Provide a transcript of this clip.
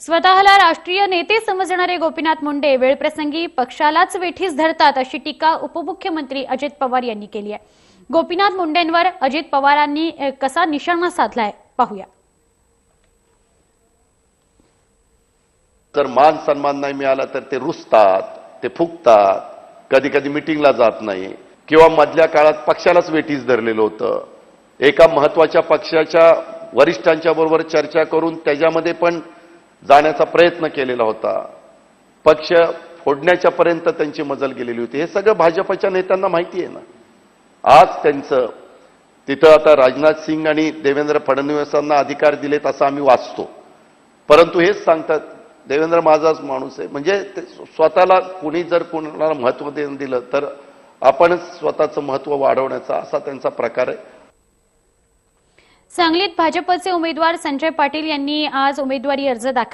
स्वतःला राष्ट्रीय नेते समजणारे गोपीनाथ मुंडे वेळप्रसंगी पक्षालाच वेठीस धरतात अशी टीका उपमुख्यमंत्री अजित पवार यांनी केली आहे. गोपीनाथ मुंडेंवर अजित पवारांनी कसा निशाणा साधलाय पाहूया. जर मान सन्मान नाही मिळाला तर ते रुसतात ते फुकतात कधी कधी मिटिंगला जात नाही. किंवा मधल्या काळात पक्षालाच वेठीस धरलेलं होतं. एका महत्त्वाच्या पक्षाच्या वरिष्ठांच्या बरोबर चर्चा करून त्याच्यामध्ये पण जाण्याचा प्रयत्न केलेला होता. पक्ष फोडण्याच्या पर्यंत त्यांची मजल गेलेली होती. हे सगळं भाजपच्या नेत्यांना माहिती आहे ना. आज त्यांचं तिथं आता राजनाथ सिंग आणि देवेंद्र फडणवीसांना अधिकार दिलेत असं आम्ही वाचतो. परंतु हेच सांगतात देवेंद्र माझाच माणूस आहे. म्हणजे स्वतःला कुणी जर कोणाला महत्त्व देऊन दिलं तर आपणच स्वतःचं महत्त्व वाढवण्याचा असा त्यांचा प्रकार आहे. सांगलीत भाजपचे उमेदवार संजय पाटील यांनी आज उमेदवारी अर्ज दाखल